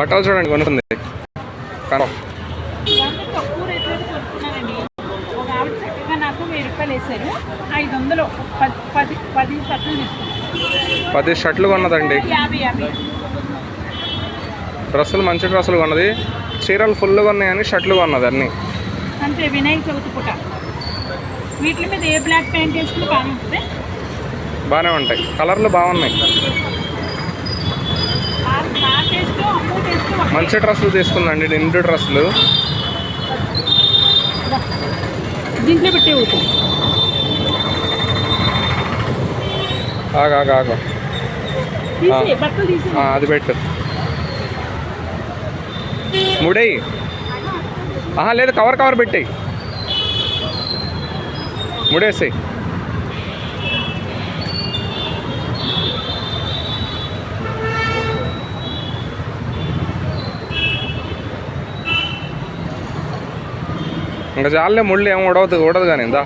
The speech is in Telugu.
బట్టలు చూడండి కొనుక్కుంది. కనో ఇవన్నీ తక్కువ రేట్లో కొనుక్కున్నానండి ఒక ఆవిడ చక్కగా నాకు వెయ్యి రూపాయలు వేశారు ఐదు వందలు పది షర్ట్లు కొన్నదండి. డ్రెస్సులు మంచి డ్రెస్సులు కొన్నది. చీరలు ఫుల్గా ఉన్నాయి కానీ షర్ట్లు కొన్నది అన్నీ. అంతే వినాయక చవితి పూట. వీటి మీద ఏ బ్లాక్ ప్యాంట్ వేసుకుని బాగానే ఉంటుంది. బాగానే ఉంటాయి. కలర్లు బాగున్నాయి. మంచి డ్రెస్సులు తీసుకుందండి నిండు డ్రెస్సులు. దీంట్లో పెట్టే ఊరు ఆగు ఆగు ఆగు. తీసి బట్టలు తీసి. ఆ, అది పెట్టు. ముడేయి. ఆహా లేదు కవర్ కవర్ పెట్టేయి. ముడేసేయి. ఇంకా చాలే ముళ్ళు ఏమి ఉడవద్దు ఉడదు కానీ ఇందా.